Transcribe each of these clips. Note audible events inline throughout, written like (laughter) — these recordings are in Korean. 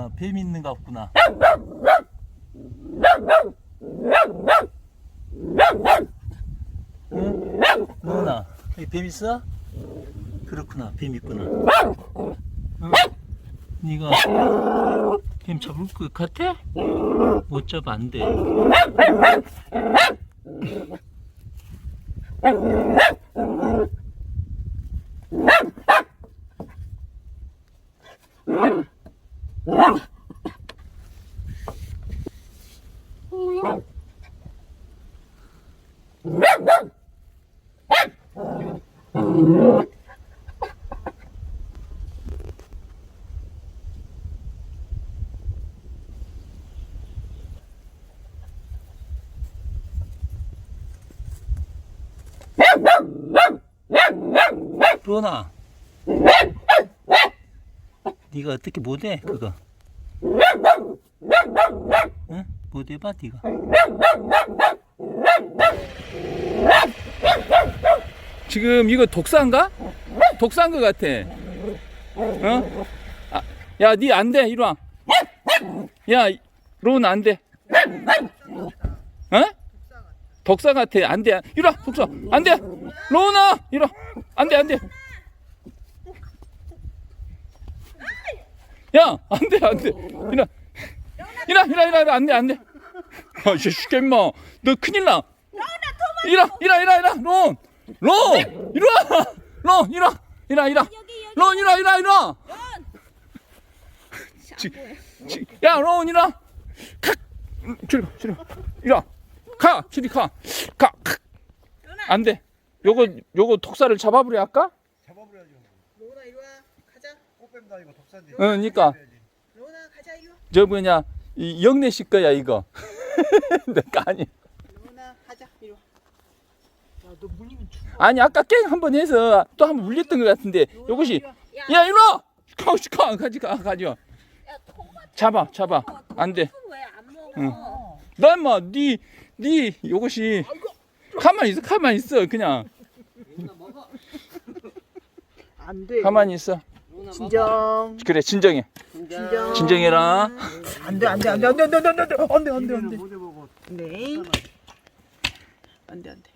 아, 뱀 있는 것 같구나. 누나. 뱀 있어? 그렇구나, 뱀 있구나. 응? 네가 뱀 잡을 것 같아? 못 잡아 안 돼. (laughs) 로나, 네가 어떻게 못해 그거? 응? 못해봐 네가. 지금 이거 독사인가? 독사인 것 같아. 어? 아, 야, 니 안 돼. 이리 와. 야, 론 안 돼. 어? 독사 같아. 안 돼. 이리 와, 독사. 안 돼. 로나! 이리 와. 안 돼, 안 돼. 야, 안 돼, 안 돼. 이리 와. 이리 와, 이리 와, 이리 와, 안 돼, 안 돼. 아, 이제 죽겠마 너 큰일 나. 이리 와, 이리 와, 이리 와. 론! 론! 이리 와! 론! 이리 와! 이리 와, 이리 와. 론! 이리 와, 이리 와, 이리 와. 지- 지- 야, 론! 이리 와. 칵! 음, 저리 가, 저리 가. 이리 와. 가! 저리 가. 가! 칵! 안 돼. 요거, 요거 독사를 잡아버려 할까? 잡아버려야죠. 로나 이리 와 가자 꽃뱀도 아니고 독사인데. 응, 그러니까. 로나 가자 이리 와 저 뭐냐, 이 영내 씨 거야, 이거. (laughs) 내가 아니. 로나 가자 이리 와야너 물리면 죽어 아니, 아까 깽 한 번 해서 또 한 번 물렸던 것 같은데, 요것이, 야, 이리 와! 가, 가, 가지, 가, 가지. 마. 잡아, 잡아. 안 돼. 왜안 먹어? 응. 나 인마 니, 니 요것이 가만히 있어 가만히 있어 그냥 안돼 가만히 있어 진정 그래 진정해 진정 진정해라 안돼 안돼 안돼 안돼 안돼 안돼 안돼 안돼 안돼 안돼 네 안돼 안돼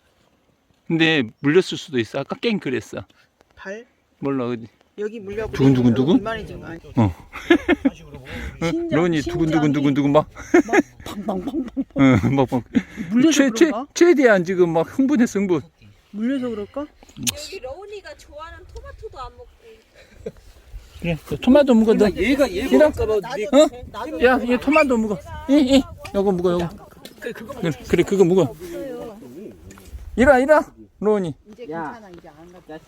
근데 물렸을 수도 있어 아까 깽 그랬어 발 몰라 여기 물려 두근두근 두근? 심장, 런이 두근두근 두근두근 막 팡팡팡팡 응, 막, 막. 물려서 최, 최, 그런가? 최대한 지금 막 흥분했어 흥분 물려서 그럴까 여기 러운이가 좋아하는 토마토도 안 먹고. 그래 토마토 묵어 너 얘가 얘 싫어? 나도 어? 야, 이 토마토 묵어. 이, 이, 요거 묵어, 요거. 그래, 그래, 그거 묵어. 이리 와, 로운이. 이제 괜찮아 이제 안 갔다